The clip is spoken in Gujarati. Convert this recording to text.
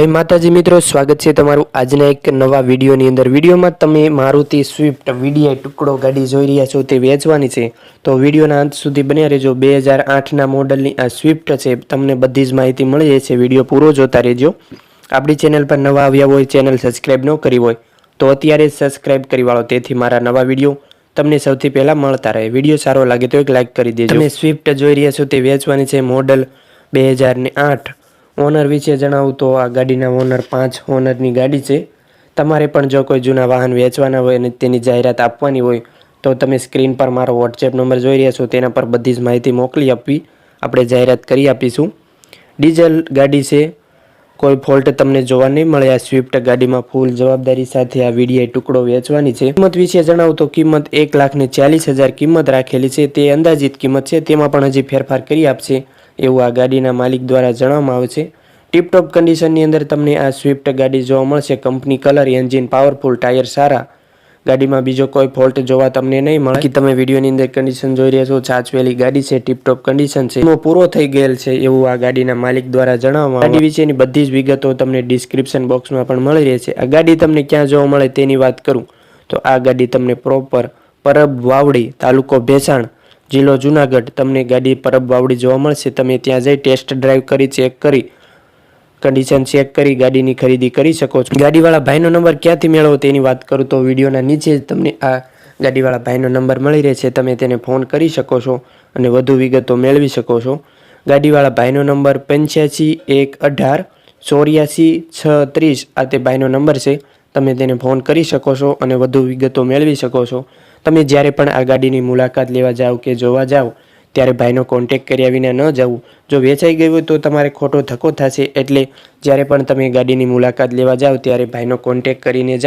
જય માતાજી મિત્રો, સ્વાગત છે તમારું આજના એક નવા વિડીયોની અંદર. વિડીયોમાં તમે મારુતિ સ્વિફ્ટ વીડીઆઈ ટુકડો ગાડી જોઈ રહ્યા છો, તે વેચવાની છે. તો વિડીયોના અંત સુધી બન્યા રહેજો. બે હજાર આઠના મોડલની આ સ્વિફ્ટ છે, તમને બધી જ માહિતી મળી જશે. વીડિયો પૂરો જોતા રહેજો. આપણી ચેનલ પર નવા આવ્યા હોય, ચેનલ સબસ્ક્રાઈબ ન કરી હોય, તો અત્યારે સબસ્ક્રાઈબ કરી વાળો. તેથી મારા નવા વીડિયો તમને સૌથી પહેલાં મળતા રહે. વીડિયો સારો લાગે તો એક લાઇક કરી દેજો. તમે સ્વિફ્ટ જોઈ રહ્યા છો, તે વેચવાની છે મોડલ બે હજાર આઠ. ઓનર વિશે જણાવું તો આ ગાડીના ઓનર પાંચ ઓનરની ગાડી છે. તમારે પણ જો કોઈ જૂના વાહન વેચવાના હોય અને તેની જાહેરાત આપવાની હોય, તો તમે સ્ક્રીન પર મારો વોટ્સએપ નંબર જોઈ રહ્યા છો, તેના પર બધી જ માહિતી મોકલી આપવી. આપણે જાહેરાત કરી આપીશું. ડીઝલ ગાડી છે. કોઈ ફોલ્ટ તમને જોવા નહીં મળે. આ સ્વિફ્ટ ગાડીમાં ફૂલ જવાબદારી સાથે આ વીડીઆઈ ટુકડો વેચવાની છે. કિંમત વિશે જણાવું તો કિંમત એક લાખ ને ચાલીસ હજાર કિંમત રાખેલી છે. તે અંદાજિત કિંમત છે. તેમાં પણ હજી ફેરફાર કરી આપશે. એવું આ ગાડીના માલિક દ્વારા જણાવવામાં આવે છે. ટીપટોપ કન્ડિશનની અંદર તમને આ સ્વિફ્ટ ગાડી જોવા મળશે. Company colour engine powerful tyre સારા. ગાડીમાં બીજો કોઈ ફોલ્ટ જોવા તમને નહીં મળે. કે તમે વિડીયોની અંદર કન્ડિશન જોઈ રહ્યા છો. છાચવેલી ગાડી છે, ટીપટોપ કન્ડિશન છે. એનો પૂરો થઈ ગયેલ છે એવું આ ગાડીના માલિક દ્વારા જણાવવામાં ગાડી વિશેની બધી જ વિગતો તમને ડિસ્ક્રિપ્શન બોક્સમાં પણ મળી રહેશે આ ગાડી તમને ક્યાં જોવા મળે તેની વાત કરું. તો આ ગાડી તમને પ્રોપર પરબ વાવડી તાલુકો ભેસાણ જિલ્લો જુનાગઢ તમને ગાડી પરબ વાવડી જોવા મળશે. તમે ત્યાં જઈ ટેસ્ટ ડ્રાઈવ કરી ચેક કરી કન્ડિશન ચેક કરી, ગાડીની ખરીદી કરી શકો છો. ગાડીવાળા ભાઈનો નંબર ક્યાંથી મેળવો તેની વાત કરું તો વિડીયોના નીચે જ તમને આ ગાડીવાળા ભાઈનો નંબર મળી રહેશે. તમે તેને ફોન કરી શકો છો અને વધુ વિગતો મેળવી શકો છો. ગાડીવાળા ભાઈનો નંબર પંચ્યાસી એક અઢાર ચોર્યાસી છ ત્રીસ આ તે ભાઈનો નંબર છે. તમે તેને ફોન કરી શકો છો અને વધુ વિગતો મેળવી શકો છો. તમે જ્યારે પણ આ ગાડીની મુલાકાત લેવા જાઓ કે જોવા જાઓ, ત્યારે ભાઈનો કોન્ટેક કર્યા વિના ન જવું. જો વેચાઈ ગયું તો તમારે ખોટો ધક્કો થશે. એટલે જ્યારે પણ તમે ગાડીની મુલાકાત લેવા જાઓ, ત્યારે ભાઈનો કોન્ટેક કરીને